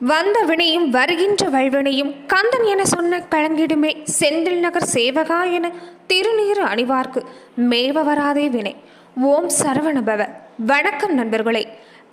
வந்த வினையும் வருகின்ற வல்வினையும் கந்தன் என சொன்ன கலங்கிடுமே செந்தில் நகர் சேவகா என திருநீறு அணிவார்க்கு மேவ வராதே வினை. ஓம் சரவணபவ. வணக்கம் நண்பர்களே.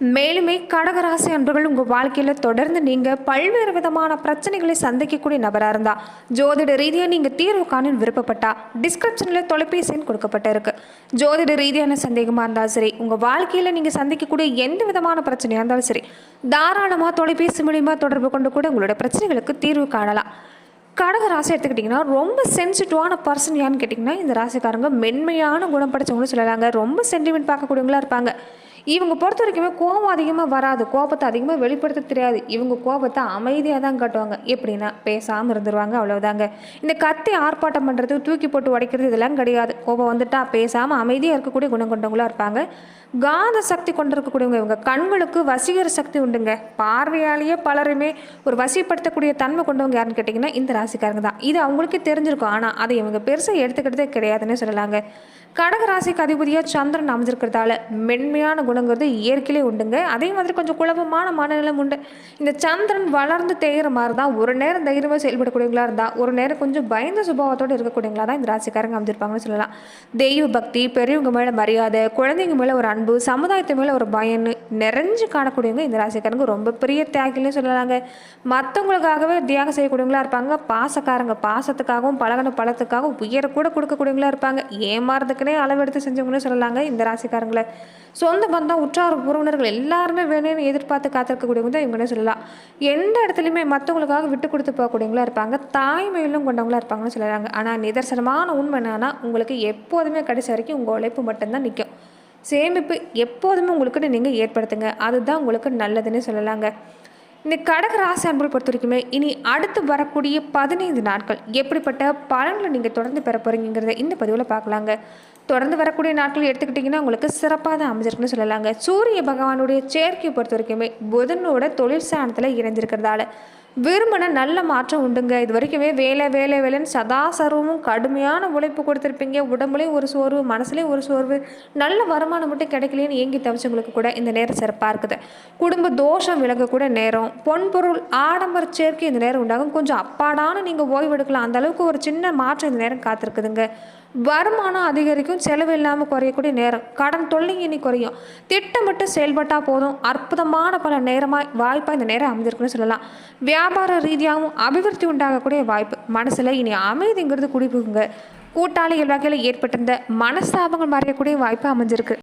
மேலுமே கடகராசி அன்பர்கள் உங்கள் வாழ்க்கையில் தொடர்ந்து நீங்கள் பல்வேறு விதமான பிரச்சனைகளை சந்திக்கக்கூடிய நபராக இருந்தால் ஜோதிட ரீதியாக நீங்கள் தீர்வு காணும் விருப்பப்பட்டா டிஸ்கிரிப்ஷனில் தொலைபேசி எண் கொடுக்கப்பட்டிருக்கு. ஜோதிட ரீதியான சந்தேகமாக இருந்தாலும் சரி உங்கள் வாழ்க்கையில் நீங்கள் சந்திக்கக்கூடிய எந்த விதமான பிரச்சனையாக இருந்தாலும் சரி தாராளமாக தொலைபேசி மூலியமாக தொடர்பு கொண்டு கூட உங்களோட பிரச்சனைகளுக்கு தீர்வு காணலாம். கடக ராசி எடுத்துக்கிட்டிங்கன்னா ரொம்ப சென்சிட்டிவான பர்சன் யான்னு கேட்டிங்கன்னா இந்த ராசிக்காரங்க மென்மையான குணம் படைச்சவங்களும் சொல்லலாங்க. ரொம்ப சென்டிமெண்ட் பார்க்கக்கூடியவங்களா இருப்பாங்க. இவங்க பொறுத்த வரைக்குமே கோபம் அதிகமாக வராது. கோபத்தை அதிகமாக வெளிப்படுத்த தெரியாது. இவங்க கோபத்தை அமைதியாக தான் காட்டுவாங்க. எப்படின்னா பேசாமல் இருந்துருவாங்க. அவ்வளோதாங்க இந்த கத்தி ஆர்ப்பாட்டம் பண்ணுறது தூக்கி போட்டு உடைக்கிறது இதெல்லாம் கிடையாது. கோபம் வந்துட்டா பேசாமல் அமைதியாக இருக்கக்கூடிய குணம் கொண்டவங்களாக இருப்பாங்க. காந்த சக்தி கொண்டிருக்கக்கூடியவங்க இவங்க. கண்களுக்கு வசீகர சக்தி உண்டுங்க. பார்வையாலேயே பலருமே ஒரு வசிப்படுத்தக்கூடிய தன்மை கொண்டவங்க யாருன்னு கேட்டிங்கன்னா இந்த ராசிக்காரங்க தான். இது அவங்களுக்கே தெரிஞ்சிருக்கும். ஆனால் அதை இவங்க பெருசாக எடுத்துக்கிட்டதே கிடையாதுன்னு சொல்லலாங்க. கடகராசிக்கு அதிபதியாக சந்திரன் அமைஞ்சிருக்கிறதால மென்மையான குணங்கிறது இயற்கையிலே உண்டுங்க. அதே மாதிரி கொஞ்சம் குழப்பமான மனநிலம் உண்டு. இந்த சந்திரன் வளர்ந்து தேயிற மாதிரி தான் ஒரு நேரம் தைரியமாக செயல்படக்கூடியவங்களா இருந்தால் ஒரு நேரம் கொஞ்சம் பயந்த சுபாவத்தோடு இருக்கக்கூடியவங்களா தான் இந்த ராசிக்காரங்க அமைஞ்சிருப்பாங்கன்னு சொல்லலாம். தெய்வ பக்தி பெரியவங்க மேலே மரியாதை குழந்தைங்க மேலே ஒரு அன்பு சமுதாயத்து மேலே ஒரு பயன்னு நிறைஞ்சு காணக்கூடியவங்க இந்த ராசிக்காரங்க ரொம்ப பெரிய தியாகிலே சொல்லலாங்க. மற்றவங்களுக்காகவே தியாகம் செய்யக்கூடியவங்களா இருப்பாங்க. பாசக்காரங்க பாசத்துக்காகவும் பழகின பழத்துக்காகவும் உயர கூட கொடுக்கக்கூடியவங்களா இருப்பாங்க. ஏமாறதுக்குனே அளவெடுத்து செஞ்சவங்களும் சொல்லலாங்க இந்த ராசிக்காரங்களை. சொந்த பந்தம் உற்றார் உறவினர்கள் எல்லாருமே வேணும்னு எதிர்பார்த்து காத்திருக்கக்கூடியவங்க தான் இவங்கன்னு சொல்லலாம். எந்த இடத்துலையுமே மற்றவங்களுக்காக விட்டு கொடுத்து போகக்கூடியவங்களா இருப்பாங்க. தாய்மையிலும் கொண்டவங்களா இருப்பாங்கன்னு சொல்லுறாங்க ஆனால் நிதர்சனமான உண்மை என்னன்னா உங்களுக்கு எப்போதுமே கடைசி வரைக்கும் உங்கள் உழைப்பு மட்டும்தான் நிற்கும் சேமிப்பு எப்போதுமே உங்களுக்குன்னு நீங்கள் ஏற்படுத்துங்க. அதுதான் உங்களுக்கு நல்லதுன்னு சொல்லலாங்க. இந்த கடக ராசி அன்புகள் பொறுத்த வரைக்குமே இனி அடுத்து வரக்கூடிய பதினைந்து நாட்கள் எப்படிப்பட்ட பலன்களை நீங்கள் தொடர்ந்து பெற போகிறீங்கிறத இந்த பதிவில் பார்க்கலாங்க. தொடர்ந்து வரக்கூடிய நாட்கள் எடுத்துக்கிட்டிங்கன்னா உங்களுக்கு சிறப்பாக தான் அமைஞ்சிருக்குன்னு சொல்லலாங்க. சூரிய பகவானுடைய சேர்க்கையை பொறுத்த வரைக்குமே புதனோட தொழில் சாணத்தில் இணைஞ்சிருக்கிறதால விரும்பின நல்ல மாற்றம் உண்டுங்க. இது வரைக்குமே வேலை வேலை வேலைன்னு சதா சர்வமும் கடுமையான உழைப்பு கொடுத்துருப்பீங்க. உடம்புலேயும் ஒரு சோர்வு மனசுலேயும் ஒரு சோர்வு. நல்ல வருமானம் மட்டும் கிடைக்கலையேன்னு ஏங்கி தவிச்சவங்களுக்கு கூட இந்த நேரம் சிறப்பாக இருக்குது. குடும்ப தோஷம் விலகக்கூட நேரம் பொன்பொருள் ஆடம்பர சேர்க்கை இந்த நேரம் உண்டாகும். கொஞ்சம் அப்பாடான நீங்கள் ஓய்வு எடுக்கலாம் அந்த அளவுக்கு ஒரு சின்ன மாற்றம் இந்த நேரம் காத்திருக்குதுங்க. வருமானம் அதிகரிக்கும் செலவு இல்லாமல் குறையக்கூடிய நேரம். கடன் தொல்லை இனி குறையும். திட்டமிட்டு செயல்பட்டால் போதும். அற்புதமான பல நேரமாக வாய்ப்பாக இந்த நேரம் அமைஞ்சிருக்குன்னு சொல்லலாம். வியாபார ரீதியாகவும் அபிவிருத்தி உண்டாகக்கூடிய வாய்ப்பு. மனசில் இனி அமைதிங்கிறது குடிப்புங்க கூட்டாளிகள் வகையில் ஏற்பட்டிருந்த மனஸ்தாபங்கள் மறையக்கூடிய வாய்ப்பு அமைஞ்சிருக்கு.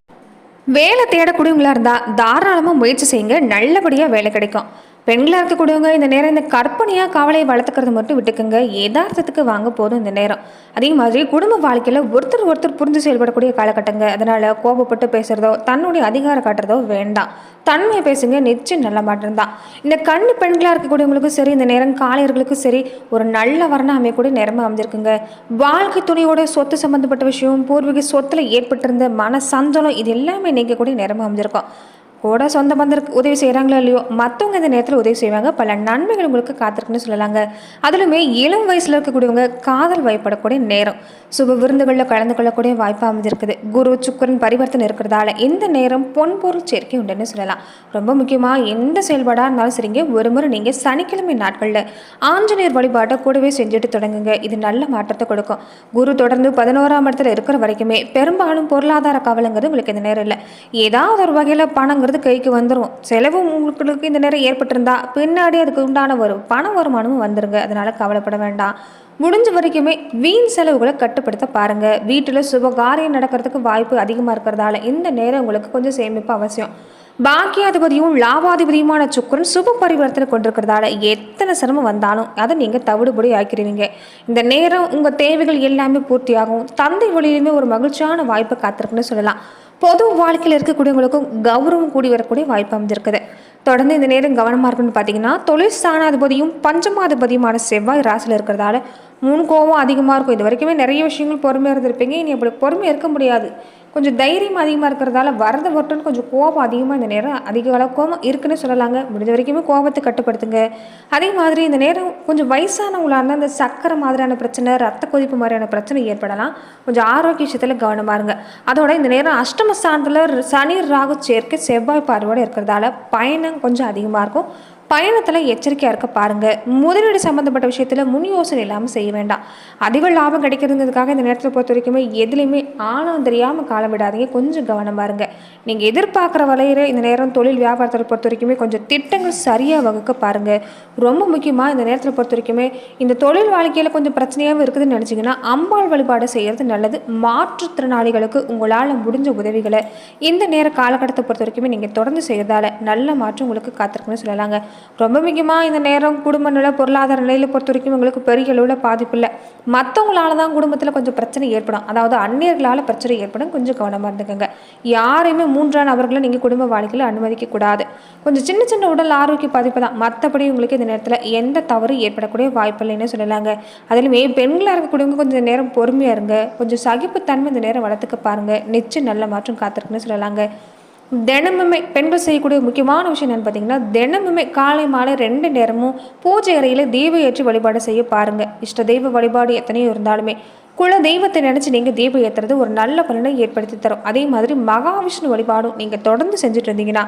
வேலை தேடக்கூடியவங்களா இருந்தால் தாராளமாக முயற்சி செய்யுங்க. நல்லபடியாக வேலை கிடைக்கும். பெண்களாக இருக்கக்கூடியவங்க இந்த நேரம் இந்த கற்பனையாக கவலையை வளர்த்துக்கிறது மட்டும் விட்டுக்குங்க. யதார்த்தத்துக்கு வாங்க போதும் இந்த நேரம். அதே மாதிரி குடும்ப வாழ்க்கையில் ஒருத்தர் ஒருத்தர் புரிஞ்சு செயல்படக்கூடிய காலகட்டங்க. அதனால் கோபப்பட்டு பேசுகிறதோ தன்னுடைய அதிகாரம் காட்டுறதோ வேண்டாம். தன்மையை பேசுங்க நிச்சயம் நல்ல மாற்றம் இந்த கண் பெண்களாக இருக்கக்கூடியவங்களுக்கும் சரி இந்த நேரம் காளையர்களுக்கும் சரி ஒரு நல்ல வர்ணம் அமையக்கூடிய நேரமாக அமைஞ்சிருக்குங்க. வாழ்க்கை துணையோட சொத்து சம்மந்தப்பட்ட விஷயம் பூர்வீக சொத்தில் ஏற்பட்டிருந்த மன சஞ்சலம் இது எல்லாமே நீங்கக்கூடிய நேரமாக அமைஞ்சிருக்கும். கூட சொந்த பந்தருக்கு உதவி செய்கிறாங்களோ இல்லையோ மற்றவங்க இந்த நேரத்தில் உதவி செய்வாங்க. பல நன்மைகள் உங்களுக்கு காத்திருக்குன்னு சொல்லலாங்க. அதிலுமே இளம் வயசில் இருக்கக்கூடியவங்க காதல் வயப்படக்கூடிய நேரம். சுப விருந்துகளில் கலந்து கொள்ளக்கூடிய வாய்ப்பு அமைஞ்சிருக்குது. குரு சுக்கரன் பரிவர்த்தனை இருக்கிறதால இந்த நேரம் பொன் பொருள் சேர்க்கை உண்டுன்னு சொல்லலாம். ரொம்ப முக்கியமாக எந்த செயல்பாடாக இருந்தாலும் சரிங்க. ஒரு முறை நீங்கள் சனிக்கிழமை நாட்களில் ஆஞ்சநேயர் வழிபாட்டை கூடவே செஞ்சுட்டு தொடங்குங்க. இது நல்ல மாற்றத்தை கொடுக்கும். குரு தொடர்ந்து பதினோராம் இடத்துல இருக்கிற வரைக்குமே பெரும்பாலும் பொருளாதார கவலைங்கிறது உங்களுக்கு இந்த நேரம் இல்லை. ஏதாவது ஒரு வகையில் பணங்கிறது கைக்கு வந்துடும் செலவு உங்களுக்கு இந்த நேரம் ஏற்பட்டிருந்தா பின்னாடி அதுக்கு உண்டான ஒரு பண வருமானமும் வந்துருங்க. அதனால் கவலைப்பட வேண்டாம். முடிஞ்ச வரைக்குமே வீண் செலவுகளை கட்டுப்படுத்த பாருங்கள் வீட்டில் சுபகாரியம் நடக்கிறதுக்கு வாய்ப்பு அதிகமாக இருக்கிறதால இந்த நேரம் உங்களுக்கு கொஞ்சம் சேமிப்பு அவசியம். பாக்கியாதிபதியும் லாபாதிபதியுமான சுக்கரன் சுப பரிவர்த்தனை கொண்டிருக்கிறதால எத்தனை சிரமம் வந்தாலும் அதை நீங்கள் தவிடுபடி ஆக்கிடுவீங்க. இந்த நேரம் உங்கள் தேவைகள் எல்லாமே பூர்த்தியாகும். தந்தை வழியிலுமே ஒரு மகிழ்ச்சியான வாய்ப்பை காத்திருக்குன்னு சொல்லலாம். பொது வாழ்க்கையில் இருக்கக்கூடியவங்களுக்கும் கௌரவம் கூடி வரக்கூடிய வாய்ப்பு அமைஞ்சிருக்குது. தொடர்ந்து இந்த நேரம் கவனமாக இருக்குன்னு பார்த்தீங்கன்னா தொழில் ஸ்தானாதிபதியும் பஞ்சமாதிபதியுமான செவ்வாய் ராசியில் இருக்கிறதால முன் கோவம் அதிகமாக இருக்கும். இது வரைக்குமே நிறைய விஷயங்கள் பொறுமையாக இருந்திருப்பீங்க. இனி அப்படி பொறுமையாக இருக்க முடியாது. கொஞ்சம் தைரியம் அதிகமாக இருக்கிறதால வரது வரட்டும்னு கொஞ்சம் கோபம் அதிகமாக இந்த நேரம் அதிக அளவு கோபம் இருக்குன்னு சொல்லலாங்க. முடிஞ்ச வரைக்குமே கோபத்தை கட்டுப்படுத்துங்க. அதே மாதிரி இந்த நேரம் கொஞ்சம் வயசானவங்களாக இருந்தால் இந்த சக்கரை மாதிரியான பிரச்சனை ரத்த கொதிப்பு மாதிரியான பிரச்சனை ஏற்படலாம். கொஞ்சம் ஆரோக்கிய விஷயத்தில் கவனமாக இருங்க. அதோட இந்த நேரம் அஷ்டம ஸ்தானத்தில் சனி ராகு சேர்க்கை செவ்வாய் பார்வையோடு இருக்கிறதால பயணம் கொஞ்சம் அதிகமாக இருக்கும். பயணத்தில் எச்சரிக்கையாக இருக்க பாருங்கள் முதலீடு சம்மந்தப்பட்ட விஷயத்தில் முன் யோசனை இல்லாமல் செய்ய வேண்டாம். அதிக லாபம் கிடைக்கிறதுங்கிறதுக்காக இந்த நேரத்தில் பொறுத்த வரைக்குமே எதுலேயுமே ஆழம் தெரியாமல் காலம் விடாதீங்க. கொஞ்சம் கவனம் பாருங்கள் நீங்கள் எதிர்பார்க்குற வலையிற இந்த நேரம் தொழில் வியாபாரத்தை பொறுத்த வரைக்குமே கொஞ்சம் திட்டங்கள் சரியாக வகுக்க பாருங்கள் ரொம்ப முக்கியமாக இந்த நேரத்தில் பொறுத்த வரைக்குமே இந்த தொழில் வாழ்க்கையில் கொஞ்சம் பிரச்சனையாகவும் இருக்குதுன்னு நினச்சிங்கன்னா அம்பாள் வழிபாடு செய்கிறது நல்லது. மாற்றுத்திறனாளிகளுக்கு உங்களால் முடிஞ்ச உதவிகளை இந்த நேர காலகட்டத்தை பொறுத்த வரைக்குமே நீங்கள் தொடர்ந்து செய்கிறதால நல்ல மாற்றம் உங்களுக்கு காத்திருக்குன்னு சொல்லலாங்க. ரொம்ப முக்கியமாக இந்த நேரம் குடும்ப நிலை பொருளாதார நிலையில் பொறுத்த வரைக்கும் உங்களுக்கு பெரிய அளவில் பாதிப்பு இல்லை. மற்றவங்களால தான் குடும்பத்தில் கொஞ்சம் பிரச்சனை ஏற்படும். அதாவது அந்நியர்களால் பிரச்சனை ஏற்படும். கொஞ்சம் கவனமாக இருந்துக்கோங்க. யாரையுமே மூன்றாம் நபர்களை நீங்கள் குடும்ப வாழ்க்கையில் அனுமதிக்கக்கூடாது கொஞ்சம் சின்ன சின்ன உடல் ஆரோக்கிய பாதிப்பு தான். மற்றபடி உங்களுக்கு இந்த நேரத்தில் எந்த தவறு ஏற்படக்கூடிய வாய்ப்பு இல்லைன்னு சொல்லலாங்க. அதிலுமே பெண்களாக இருக்கக்கூடியவங்க கொஞ்சம் இந்த நேரம் பொறுமையாக இருங்க. கொஞ்சம் சகிப்புத்தன்மை இந்த நேரம் வளர்த்துக்க பாருங்கள் நிச்சயம் நல்ல மாற்றம் காத்திருக்குன்னு சொல்லலாங்க. தினமுமே பெண்கள் செய்யக்கூடிய முக்கியமான விஷயம் என்னென்னு பார்த்தீங்கன்னா தினமுமே காலை மாலை ரெண்டு நேரமும் பூஜை அறையில் தீபம் ஏற்றி வழிபாடு செய்ய பாருங்கள் இஷ்ட தெய்வ வழிபாடு எத்தனையோ இருந்தாலுமே குல தெய்வத்தை நினச்சி நீங்கள் தீபம் ஏற்றுறது ஒரு நல்ல பலனை ஏற்படுத்தி தரும். அதே மாதிரி மகாவிஷ்ணு வழிபாடும் நீங்கள் தொடர்ந்து செஞ்சுட்டு இருந்தீங்கன்னா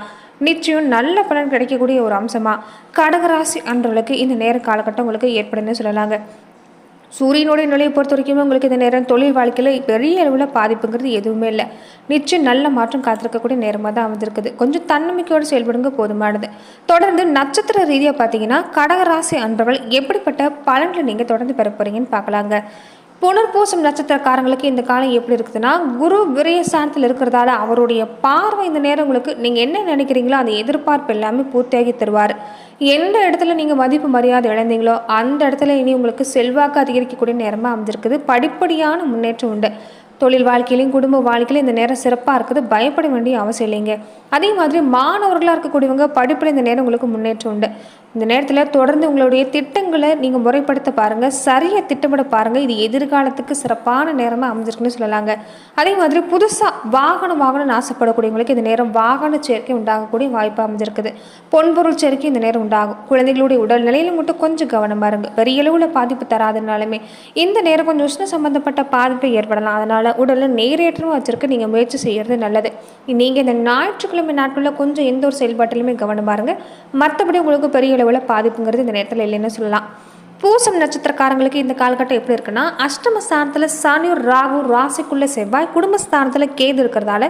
நிச்சயம் நல்ல பலன் கிடைக்கக்கூடிய ஒரு அம்சமாக கடகராசி அன்றவர்களுக்கு இந்த நேர காலகட்டம் உங்களுக்கு ஏற்படுன்னு சொல்லலாங்க. சூரியனுடைய நிலையை பொறுத்த வரைக்குமே உங்களுக்கு இந்த நேரம் தொழில் வாழ்க்கையில் பெரிய அளவில் பாதிப்புங்கிறது எதுவுமே இல்லை. நிச்சயம் நல்ல மாற்றம் காத்திருக்கக்கூடிய நேரமாக தான் வந்திருக்குது கொஞ்சம் தன்னம்பிக்கையோடு செயல்படுங்க போதுமானது. தொடர்ந்து நட்சத்திர ரீதியாக பார்த்தீங்கன்னா கடகராசி அன்பர்கள் எப்படிப்பட்ட பலன்களை நீங்கள் தொடர்ந்து பெற போகிறீங்கன்னு பார்க்கலாங்க புனர்பூசம் நட்சத்திரக்காரங்களுக்கு இந்த காலம் எப்படி இருக்குதுன்னா குரு விரயஸ்தானத்தில் இருக்கிறதால அவருடைய பார்வை இந்த நேரம் உங்களுக்கு நீங்கள் என்ன நினைக்கிறீங்களோ அந்த எதிர்பார்ப்பு எல்லாமே பூர்த்தியாகி தருவார். எந்த இடத்துல நீங்கள் மதிப்பு மரியாதை இழந்தீங்களோ அந்த இடத்துல இனி உங்களுக்கு செல்வாக்கு அதிகரிக்கக்கூடிய நேரமாக அமைஞ்சிருக்குது. படிப்படியான முன்னேற்றம் உண்டு. தொழில் வாழ்க்கையிலையும் குடும்ப வாழ்க்கையிலும் இந்த நேரம் சிறப்பாக இருக்குது. பயப்பட வேண்டிய அவசியம் இல்லைங்க. அதே மாதிரி மாணவர்களாக இருக்கக்கூடியவங்க படிப்பில் இந்த நேரம் உங்களுக்கு முன்னேற்றம் உண்டு. இந்த நேரத்தில் தொடர்ந்து உங்களுடைய திட்டங்களை நீங்கள் முறைப்படுத்த பாருங்கள் சரியாக திட்டமிட பாருங்கள் இது எதிர்காலத்துக்கு சிறப்பான நேரமாக அமைஞ்சிருக்குன்னு சொல்லலாங்க. அதே மாதிரி புதுசாக வாகனம் வாகனம் ஆசைப்படக்கூடியவங்களுக்கு இந்த நேரம் வாகன சேர்க்கை உண்டாகக்கூடிய வாய்ப்பு அமைஞ்சிருக்குது. பொன்பொருள் சேர்க்கை இந்த நேரம் உண்டாகும். குழந்தைகளுடைய உடல்நிலையிலும் மட்டும் கொஞ்சம் கவனமாக இருங்க. பெரிய அளவில் பாதிப்பு தராதனாலுமே இந்த நேரம் கொஞ்சம் உஷ்ண சம்மந்தப்பட்ட பாதிப்பு ஏற்படலாம். அதனால் உடலில் நேரேற்றமாக வச்சுருக்க நீங்கள் முயற்சி செய்கிறது நல்லது. நீங்கள் இந்த ஞாயிற்றுக்கிழமை நாட்களில் கொஞ்சம் எந்த ஒரு செயல்பாட்டிலுமே கவனமாக இருங்க. மற்றபடி உங்களுக்கு பெரிய அளவில் பாதிப்புங்கிறது இந்த நேரத்தில் இல்லைன்னு சொல்லலாம். பூசம் நட்சத்திரக்காரங்களுக்கு இந்த காலகட்டம் எப்படி இருக்குன்னா அஷ்டம ஸ்தானத்தில் சனி ராகு ராசிக்குள்ள செவ்வாய் குடும்பஸ்தானத்தில் கேது இருக்கிறதால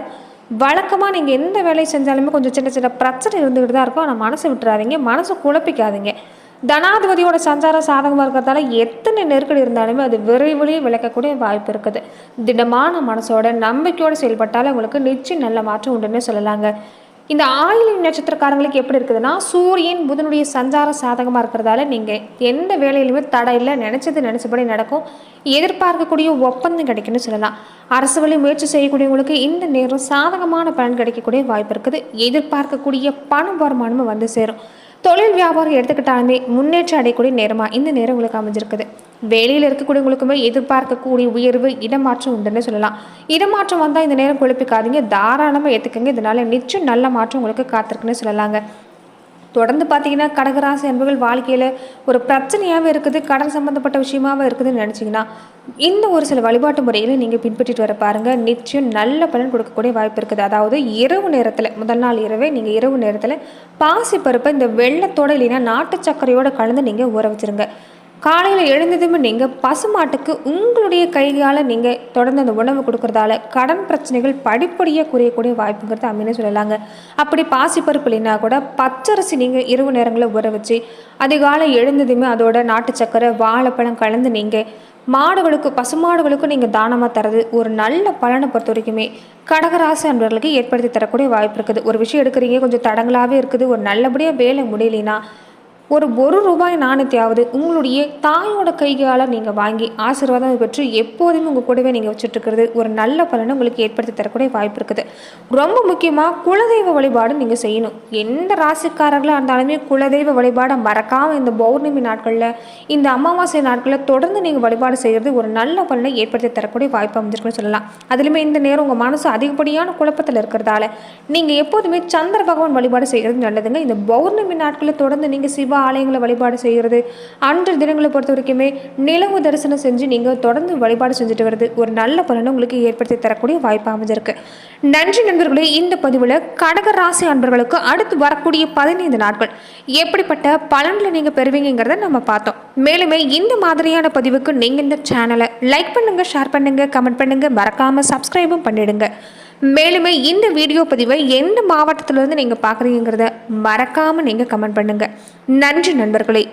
வழக்கமாக நீங்கள் எந்த வேலையை செஞ்சாலுமே கொஞ்சம் சின்ன சின்ன பிரச்சனை இருந்துக்கிட்டு தான் இருக்கும். ஆனால் மனசை விட்டுறாதீங்க மனசை குழப்பிக்காதீங்க. தனாதிபதியோட சஞ்சாரம் சாதகமாக இருக்கிறதால எத்தனை நெருக்கடி இருந்தாலுமே அது விரைவிலேயே விளக்கக்கூடிய வாய்ப்பு இருக்குது. திடமான மனசோட நம்பிக்கையோடு செயல்பட்டால் உங்களுக்கு நிச்சயம் நல்ல மாற்றம் உண்டுன்னு சொல்லலாங்க. இந்த ஆயுள் நட்சத்திரக்காரங்களுக்கு எப்படி இருக்குதுன்னா சூரியன் புதனுடைய சஞ்சார சாதகமாக இருக்கிறதால நீங்கள் எந்த வேலையிலுமே தடை இல்லை நினச்சது நினச்சபடி நடக்கும். எதிர்பார்க்கக்கூடிய ஒப்பந்தம் கிடைக்குன்னு சொல்லலாம். அரசு வழி முயற்சி செய்யக்கூடியவங்களுக்கு இந்த நேரம் சாதகமான பலன் கிடைக்கக்கூடிய வாய்ப்பு இருக்குது. எதிர்பார்க்கக்கூடிய பண வருமானமும் வந்து சேரும். தொழில் வியாபாரம் எடுத்துக்கிட்டாலுமே முன்னேற்றம் அடையக்கூடிய நேரமாக இந்த நேரம் உங்களுக்கு அமைஞ்சிருக்குது. வேலையில் இருக்கக்கூடியவங்களுக்குமே எதிர்பார்க்கக்கூடிய உயர்வு இடமாற்றம் உண்டுன்னு சொல்லலாம். இடமாற்றம் வந்தால் இந்த நேரம் குழப்பிக்காதீங்க. தாராளமாக ஏற்றுக்கங்க இதனால நிச்சயம் நல்ல மாற்றம் உங்களுக்கு காத்திருக்குன்னு சொல்லலாங்க. தொடர்ந்து பார்த்தீங்கன்னா கடகராசி அன்புகள் வாழ்க்கையில் ஒரு பிரச்சனையாகவே இருக்குது கடன் சம்மந்தப்பட்ட விஷயமாகவும் இருக்குதுன்னு நினச்சிங்கன்னா இந்த ஒரு சில வழிபாட்டு முறைகளை நீங்கள் பின்பற்றிட்டு வர பாருங்கள் நிச்சயம் நல்ல பலன் கொடுக்கக்கூடிய வாய்ப்பு இருக்குது. அதாவது இரவு நேரத்தில் முதல் நாள் இரவே நீங்கள் இரவு நேரத்தில் பாசி பருப்பை இந்த வெள்ளத்தோடு இல்லைன்னா நாட்டு சர்க்கரையோட கலந்து நீங்கள் ஊற வச்சுருங்க. காலையில் எழுந்ததுமே நீங்கள் பசுமாட்டுக்கு உங்களுடைய கையால் நீங்கள் தொடர்ந்து அந்த உணவு கொடுக்குறதால கடன் பிரச்சனைகள் படிப்படியாக குறையக்கூடிய வாய்ப்புங்கிறது அப்படின்னு சொல்லலாங்க. அப்படி பாசிப்பருப்பு இல்லைன்னா கூட பச்சரிசி நீங்கள் இரவு நேரங்களில் ஊற வச்சு அதிகாலை எழுந்ததுமே அதோட நாட்டு சக்கரை வாழைப்பழம் கலந்து நீங்கள் மாடுகளுக்கு பசுமாடுகளுக்கும் நீங்கள் தானமாக தரது ஒரு நல்ல பலனை பொறுத்த வரைக்குமே கடகராசி அன்பர்களுக்கு ஏற்படுத்தி தரக்கூடிய வாய்ப்பு இருக்குது. ஒரு விஷயம் எடுக்கிறீங்க கொஞ்சம் தடங்களாகவே இருக்குது. ஒரு நல்லபடியாக வேலை முடியலைன்னா ஒரு ஒரு ரூபாய் நாணயத்தையாவது உங்களுடைய தாயோட கைகளால் நீங்கள் வாங்கி ஆசீர்வாதம் பெற்று எப்போதுமே உங்கள் கூடவே நீங்கள் வச்சுட்ருக்கிறது ஒரு நல்ல பலனை உங்களுக்கு ஏற்படுத்தி தரக்கூடிய வாய்ப்பு இருக்குது. ரொம்ப முக்கியமாக குலதெய்வ வழிபாடு நீங்கள் செய்யணும். எந்த ராசிக்காரர்களாக இருந்தாலுமே குலதெய்வ வழிபாடை மறக்காமல் இந்த பௌர்ணமி நாட்களில் இந்த அமாவாசை நாட்களில் தொடர்ந்து நீங்கள் வழிபாடு செய்கிறது ஒரு நல்ல பலனை ஏற்படுத்தி தரக்கூடிய வாய்ப்பு அமைஞ்சிருக்குன்னு சொல்லலாம். அதுலேயுமே இந்த நேரம் உங்கள் மனசு அதிகப்படியான குழப்பத்தில் இருக்கிறதால நீங்கள் எப்போதுமே சந்திர பகவான் வழிபாடு செய்கிறது நல்லதுங்க. இந்த பௌர்ணமி நாட்களில் தொடர்ந்து நீங்கள் சிவ ஆலயங்களை வழிபாடு செய்கிறது. அன்று தினங்களை பொறுத்த வரைக்குமே நிலவு தரிசனம் செஞ்சு நீங்கள் தொடர்ந்து வழிபாடு செஞ்சுட்டு வருது ஒரு நல்ல பலனை உங்களுக்கு ஏற்படுத்தி தரக்கூடிய வாய்ப்பு அமைஞ்சிருக்கு. நன்றி நண்பர்களே இந்த பதிவில் கடக ராசி அன்பர்களுக்கு அடுத்து வரக்கூடிய பதினைந்து நாட்கள் எப்படிப்பட்ட பலன்களை நீங்கள் பெறுவீங்கிறத நம்ம பார்த்தோம். மேலுமே இந்த மாதிரியான பதிவுக்கு நீங்கள் இந்த சேனலை லைக் பண்ணுங்கள் ஷேர் பண்ணுங்கள் கமெண்ட் பண்ணுங்கள் மறக்காமல் சப்ஸ்கிரைபும் பண்ணிடுங்க. மேலுமே இந்த வீடியோ பதிவை எந்த மாவட்டத்திலேருந்து நீங்கள் பார்க்குறீங்கிறத மறக்காமல் நீங்கள் கமெண்ட் பண்ணுங்கள் நன்றி நண்பர்களே.